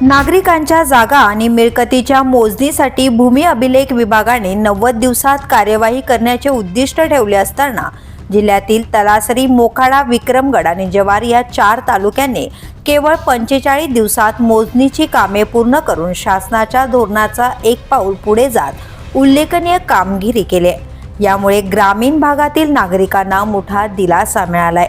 नागरिकांच्या जागा आणि मिळकतीच्या मोजणीसाठी भूमी अभिलेख विभागाने नव्वद दिवसात कार्यवाही करण्याचे उद्दिष्ट ठेवले असताना जिल्ह्यातील तलासरी मोखाडा विक्रमगड आणि जवार या चार तालुक्यांनी केवळ पंचेचाळीस दिवसात मोजणीची कामे पूर्ण करून शासनाच्या धोरणाचा एक पाऊल पुढे जात उल्लेखनीय कामगिरी केली यामुळे ग्रामीण भागातील नागरिकांना मोठा दिलासा मिळालाय.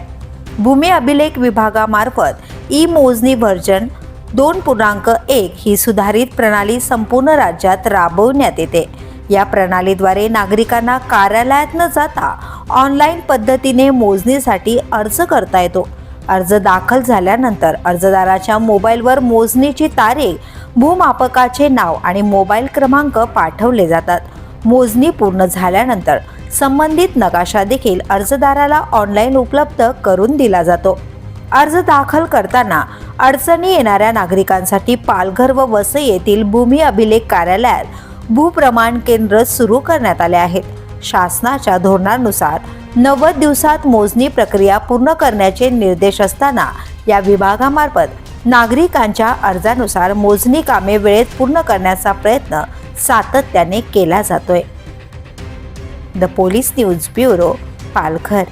भूमी अभिलेख विभागामार्फत ई मोजणी व्हर्जन दोन पूर्णांक एक ही सुधारित प्रणाली संपूर्ण राज्यात राबवण्यात येते. या प्रणालीद्वारे नागरिकांना कार्यालयात न जाता ऑनलाईन पद्धतीने मोजणीसाठी अर्ज करता येतो. अर्ज दाखल झाल्यानंतर अर्जदाराच्या मोबाईलवर मोजणीची तारीख भूमापकाचे नाव आणि मोबाईल क्रमांक पाठवले जातात. मोजणी पूर्ण झाल्यानंतर संबंधित नकाशा देखील अर्जदाराला ऑनलाईन उपलब्ध करून दिला जातो. अर्ज दाखल करताना अडचणी येणाऱ्या नागरिकांसाठी पालघर व वसई येथील भूमी अभिलेख कार्यालयात भूप्रमाण केंद्र सुरू करण्यात आले आहेत. शासनाच्या धोरणानुसार नव्वद दिवसात मोजणी प्रक्रिया पूर्ण करण्याचे निर्देश असताना या विभागामार्फत नागरिकांच्या अर्जानुसार मोजणी कामे वेळेत पूर्ण करण्याचा प्रयत्न सातत्याने केला जातोय. The police news bureau Palghar.